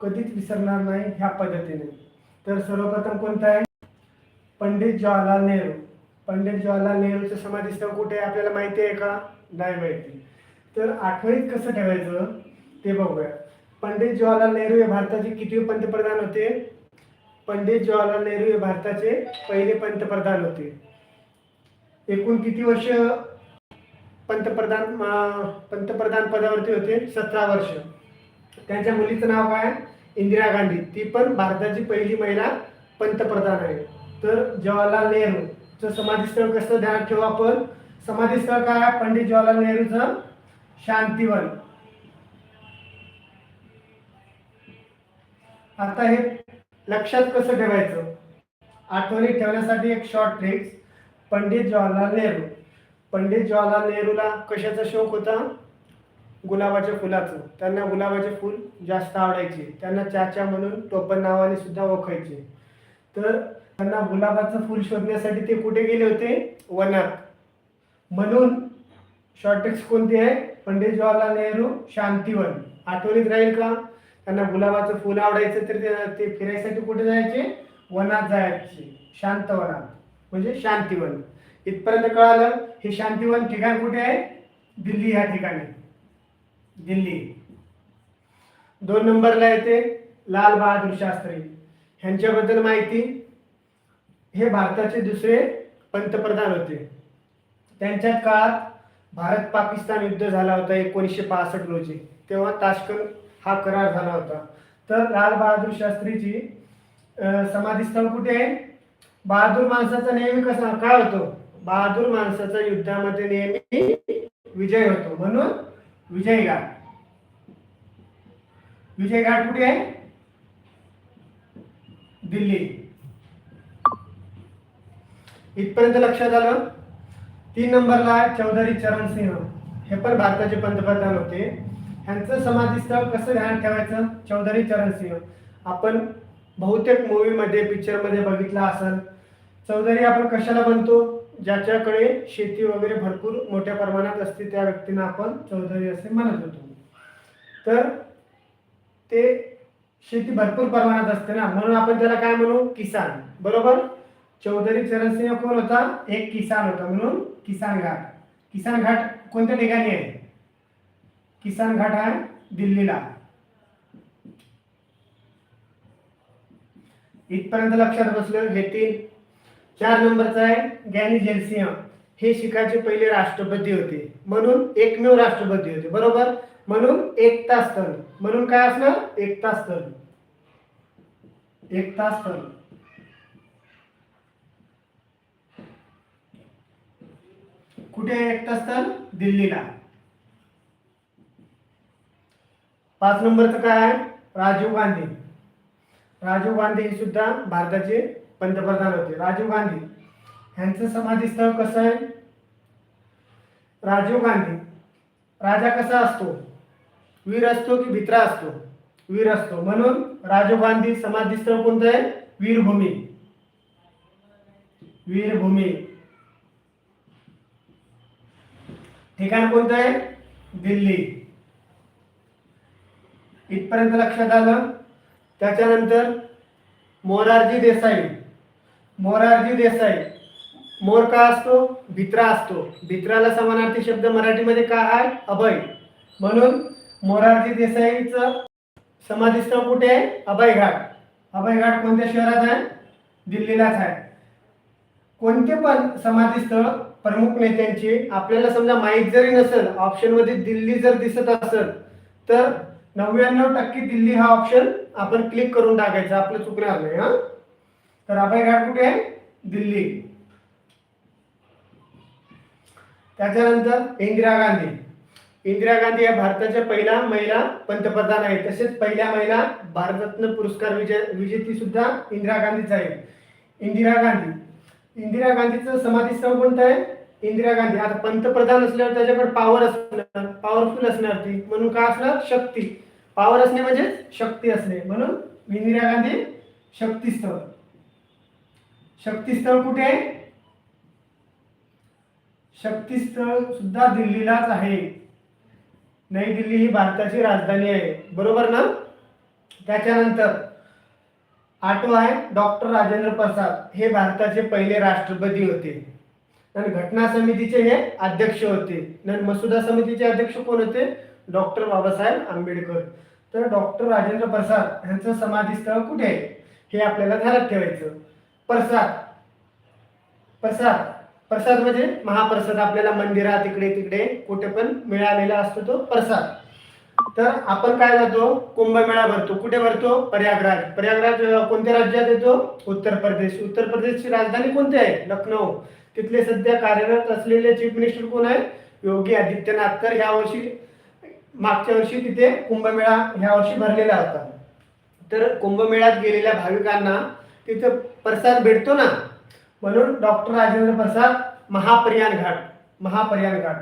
कधीच विसरणार नाही ह्या पद्धतीने. तर सर्वप्रथम कोणतं आहे? पंडित जवाहरलाल नेहरू. पंडित जवाहरलाल नेहरूचं समाधीस्थळ कुठे आहे? आपल्याला माहिती आहे का? नाही माहिती तर आठवणीत कसं ठेवायचं? ते बघूया. पंडित जवाहरलाल नेहरू हे भारताचे किती पंतप्रधान होते? पंडित जवाहरलाल नेहरू हे भारताचे पहिले पंतप्रधान होते. एकूण किती वर्ष पंतप्रधान पंतप्रधान पदावरती होते? सतरा वर्ष. त्यांच्या मुलीचं नाव काय? इंदिरा गांधी. ती पण भारताची पहिली महिला पंतप्रधान आहे. तर जवाहरलाल नेहरूचं समाधीस्थळ कसं ध्यानात ठेवू आपण? समाधीस्थळ काय? पंडित जवाहरलाल नेहरूचं शांतिवन. आता हे लक्षात कसं ठेवायचं? आठवणीत ठेवण्यासाठी एक शॉर्ट ट्रिक्स पंडित जवाहरलाल नेहरू. पंडित जवाहरलाल नेहरूला कशाचा शौक होता? गुलाबाच्या फुलाचं. त्यांना गुलाबाचे फूल जास्त आवडायचे. त्यांना चाचा म्हणून टोपण नावाने सुद्धा ओळखायचे. तर त्यांना गुलाबाचं फूल शोधण्यासाठी ते कुठे गेले होते? वनात. म्हणून शॉर्टेक्स कोणती आहे? पंडित जवाहरलाल नेहरू शांतीवन. आठवणीत राहील का? त्यांना गुलाबाचं फुल आवडायचं तर ते- ते फिरायसाठी कुठे जायचे? वनात जायचे. शांतवनात. म्हणजे शांतीवन. इथपर्यंत कळालं हे शांतीवन ठिकाण कुठे आहे? दिल्ली ह्या ठिकाणी. दिल्ली. दोन नंबरला येते लाल बहादूर शास्त्री. ह्यांच्याबद्दल माहिती हे भारताचे दुसरे पंतप्रधान होते. त्यांच्या काळात भारत पाकिस्तान युद्ध झाला होता एकोणीसशे पासष्ट रोजी. तेव्हा ताशकंद हा करार झाला होता. तर लाल बहादूर शास्त्रीची समाधीस्थळ कुठे आहे? बहादूर माणसाचा नेहमी कसा काय होतो? बहादूर माणसाचा युद्धामध्ये नेहमी विजय होतो. म्हणून विजय घाट विजय घाट कुठे आहे? दिल्ली. इथपर्यंत लक्षात आलं? तीन नंबरला आहे चौधरी चरण सिंह. हे पण भारताचे पंतप्रधान होते. ह्यांचं समाधीस्थळ कसं ध्यान ठेवायचं? चौधरी चरण सिंह. आपण बहुतेक मूवीमध्ये पिक्चरमध्ये बघितला असेल. चौधरी आपण कशाला बनतो? ज्याच्याकडे शेती वगैरे भरपूर मोठ्या प्रमाणात असते त्या व्यक्तींना आपण चौधरी असे म्हणत होतो. तर ते शेती भरपूर प्रमाणात असते ना. म्हणून आपण त्याला काय म्हणू? किसान. बरोबर? चौधरी चरणसिंह कोण होता? एक किसान होता. म्हणून किसान घाट. किसान घाट कोणत्या ठिकाणी आहे? किसान घाट आहे दिल्लीला. इथपर्यंत लक्षात बसलं. घेतील चार नंबरचा आहे गॅनी जयसिंह. हे शिखाचे पहिले राष्ट्रपती होते. म्हणून एकमेव राष्ट्रपती होते. बरोबर? म्हणून एकता स्थल म्हणून काय असणार एकता स्थल एकता स्थल कुठे आहे एकता स्थल दिल्लीला. पाच नंबरचं काय आहे? राजीव गांधी. राजीव गांधी हे सुद्धा भारताचे पंतप्रधान होते. राजीव गांधी. यांचं समाधीस्थळ कसं आहे? राजीव गांधी. राजा कसा असतो? वीर असतो की भित्रा असतो? वीर असतो. म्हणून राजीव गांधी समाधीस्थळ कोणतं आहे? वीरभूमी. वीरभूमी. ठिकाण कोणतं आहे? दिल्ली. इथपर्यंत लक्षात आलं? त्याच्यानंतर मोरारजी देसाई. मोरारजी देसाई. मोर का असतो? भित्रा असतो. भित्राला समानार्थी शब्द मराठीमध्ये काय आहे? अभय. म्हणून मोरारजी देसाईचं समाधीस्थळ कुठे आहे? अभय घाट अभय घाट कोणत्या शहरात आहे? दिल्लीलाच आहे. कोणते पण समाधीस्थळ प्रमुख नेत्यांचे आपल्याला समजा माहीत जरी नसेल ऑप्शनमध्ये दिल्ली जर दिसत असेल तर नव्याण्णव टक्के दिल्ली हा ऑप्शन आपण क्लिक करून टाकायचा. आपलं चुकणार नाही हा. तर अभय घाट कुठे आहे? दिल्ली. त्याच्यानंतर इंदिरा गांधी. इंदिरा गांधी या भारताच्या पहिल्या महिला पंतप्रधान आहेत. तसेच पहिल्या महिला भारतरत्न पुरस्कार विजय विजेती सुद्धा इंदिरा गांधीच आहे इंदिरा गांधी. इंदिरा गांधीचं समाधीस्थळ कोणतं आहे? इंदिरा गांधी. आता पंतप्रधान असल्यावर त्याच्याकडे पॉवर असणार पॉवरफुल असणार ती. म्हणून काय असणार? शक्ती. पॉवर असणे म्हणजे शक्ती असणे. म्हणून इंदिरा गांधी शक्तीस्थळ शक्तीस्थळ कुठे? आहे शक्तीस्थळ सुद्धा दिल्लीलाच आहे. नई दिल्ली ही भारताची राजधानी आहे. बरोबर ना? त्याच्यानंतर आठवा आहे डॉक्टर राजेंद्र प्रसाद. हे भारताचे पहिले राष्ट्रपती होते. आणि घटना समितीचे हे अध्यक्ष होते. आणि मसुदा समितीचे अध्यक्ष कोण होते? डॉक्टर बाबासाहेब आंबेडकर. तर डॉक्टर राजेंद्र प्रसाद यांचं समाधीस्थळ कुठे? आहे हे आपल्याला ध्यानात ठेवायचं. प्रसाद. प्रसाद. प्रसाद म्हणजे महाप्रसाद. आपल्याला मंदिरात इकडे तिकडे कुठे पण मिळालेला असतो तो प्रसाद. तर आपण काय जातो कुंभमेळा भरतो. कुठे भरतो? प्रयागराज. प्रयागराज कोणत्या राज्यात येतो? उत्तर प्रदेश. उत्तर प्रदेशची राजधानी कोणती आहे? लखनौ. तिथले सध्या कार्यरत असलेले चीफ मिनिस्टर कोण आहे योगी आदित्यनाथ. तर ह्या वर्षी मागच्या वर्षी तिथे कुंभमेळा ह्या वर्षी भरलेला होता. तर कुंभमेळ्यात गेलेल्या भाविकांना तिथं प्रसाद भेटतो ना म्हणून डॉक्टर राजेंद्र प्रसाद महाप्रयाण घाट महाप्रयाण घाट.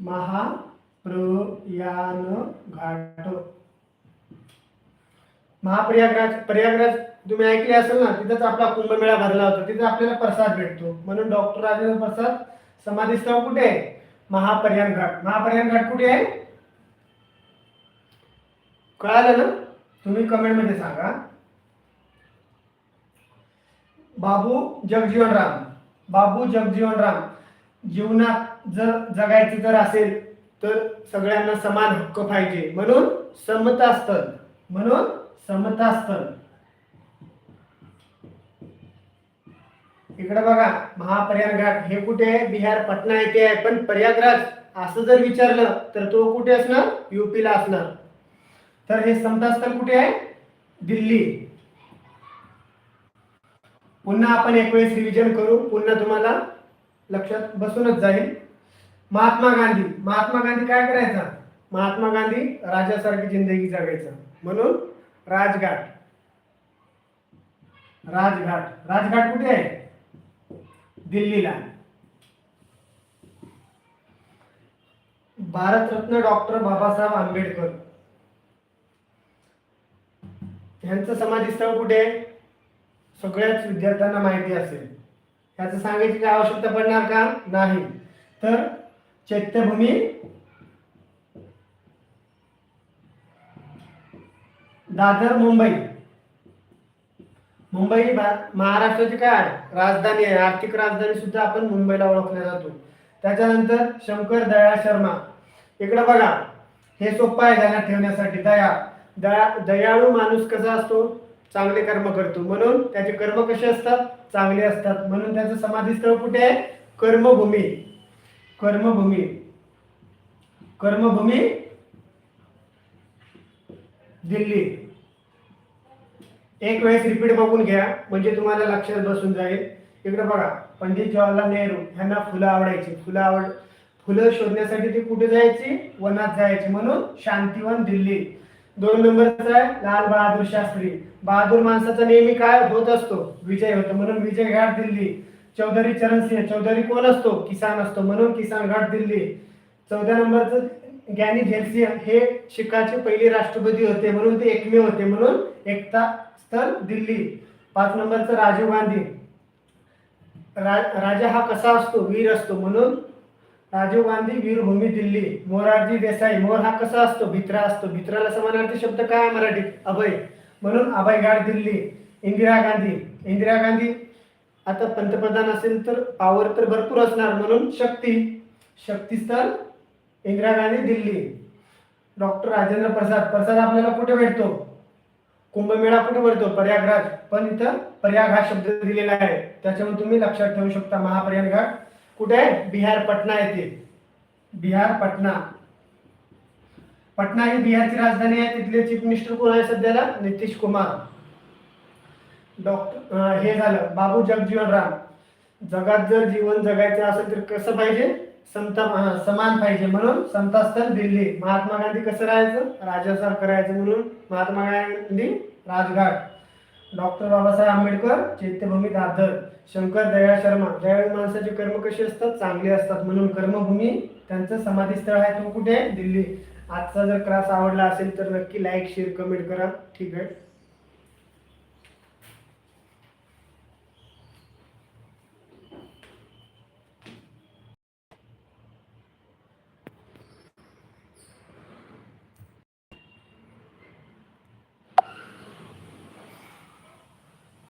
महाप्रयाण घाट. महाप्रयागराज प्रयागराज तुम्ही ऐकले असेल ना तिथंच आपला कुंभमेळा भरला होता तिथे आपल्याला प्रसाद भेटतो. म्हणून डॉक्टर राजेंद्र प्रसाद समाधीस्थळ कुठे आहे? महापर्यान घाट. महापर्यान घाट कुठे आहे? कळालं ना? तुम्ही कमेंटमध्ये सांगा. बाबू जगजीवन राम. बाबू जगजीवन राम. जीवनात जर जगायचे जर असेल तर सगळ्यांना समान हक्क पाहिजे. म्हणून समता म्हणून समता स्थल इकडे बघा महापर्यान घाट हे कुठे आहे? बिहार पटना येथे आहे. पण प्रयागराज असं जर विचारलं तर तो कुठे असणार? युपीला असणार. तर हे समतास्थल कुठे आहे? दिल्ली. पुन्हा आपण एक वेळेस रिव्हिजन करू. पुन्हा तुम्हाला लक्षात बसूनच जाईल. महात्मा गांधी. महात्मा गांधी काय करायचा? महात्मा गांधी राजासारखी जिंदगी जगायचा. म्हणून राजघाट. राजघाट. राजघाट कुठे आहे? दिल्लीला. भारतरत्न डॉक्टर बाबासाहेब आंबेडकर. यांचं समाधीस्थळ कुठे आहे? सगळ्याच विद्यार्थ्यांना माहिती असेल. याचं सांगायची काय आवश्यकता पडणार का? नाही. तर चैत्यभूमी दादर मुंबई. मुंबई महाराष्ट्राची काय आहे? राजधानी आहे. आर्थिक राजधानी सुद्धा आपण मुंबईला ओळखल्या जातो. त्याच्यानंतर शंकर दयाळ शर्मा. इकडे बघा. हे सोपं आहे ध्यानात ठेवण्यासाठी. दया. दया दयाळू माणूस कसा असतो? चांगले कर्म करतो. म्हणून त्याचे कर्म कसे असतात? चांगले असतात. म्हणून त्याचं समाधीस्थळ कुठे आहे? कर्मभूमी. कर्मभूमी. कर्मभूमी दिल्ली. एक वेळेस रिपीट बघून घ्या. म्हणजे तुम्हाला लक्षात बसून जाईल. इकडे बघा. पंडित जवाहरलाल नेहरू यांना फुलं आवडायची. फुलं आवड फुलं शोधण्यासाठी ते कुठे जायची? वनात जायचे. म्हणून शांतीवन दिल्ली. दोन नंबरचा आहे लाल बहादूर शास्त्री. बहादूर माणसाचा नेहमी काय होत असतो? विजय होतो. म्हणून विजय घाट दिल्ली. चौधरी चरण सिंह. चौधरी कोण असतो? किसान असतो. म्हणून किसान घाट दिल्ली. चौदा नंबरचं ज्ञानी झेलसिंह हे शिखाचे पहिले राष्ट्रपती होते. म्हणून ते एकमेव होते. म्हणून एकता स्थल दिल्ली. पाच नंबरचं राजीव गांधी. रा- राजा हा कसा असतो? वीर असतो. म्हणून राजीव गांधी वीरभूमी दिल्ली मोरारजी देसाई मोर हा कसा असतो? भित्रा असतो. भित्राला समानार्थी शब्द काय आहे मराठीत? अभय. म्हणून अभयगाड दिल्ली. इंदिरा गांधी. इंदिरा गांधी आता पंतप्रधान असेल तर पावर तर भरपूर असणार. म्हणून शक्ती. शक्तीस्थळ इंदिरा गांधी दिल्ली. डॉक्टर राजेंद्र प्रसाद. प्रसाद आपल्याला कुठे भेटतो? कुंभमेळा कुठे भरतो? प्रयागराज. पण इथं प्रयाग हा शब्द दिलेला आहे. त्याच्यामुळे तुम्ही लक्षात ठेवू शकता. महाप्रयाग कुठे? आहे बिहार पटना येथे. बिहार पटना. पटना ही बिहारची राजधानी आहे. तिथले चीफ मिनिस्टर कोण आहे सध्याला? नितीश कुमार. डॉक्टर हे झालं. बाबू जगजीवन राम. जगात जर जीवन जगायचं असेल तर कसं पाहिजे? समता समान पाहिजे. म्हणून समतास्थळ दिल्ली. महात्मा गांधी कसं राहायचं? राजासारखं करायचं म्हणून महात्मा गांधी राजघाट. डॉक्टर बाबासाहेब आंबेडकर चैत्यभूमी दादर शंकर दयाळ शर्मा ज्यावेळी माणसाचे कर्म कसे असतात चांगले असतात. म्हणून कर्मभूमी त्यांचं समाधीस्थळ आहे. तो कुठे? आहे दिल्ली. आजचा जर क्लास आवडला असेल तर नक्की लाईक शेअर कमेंट करा. ठीक आहे?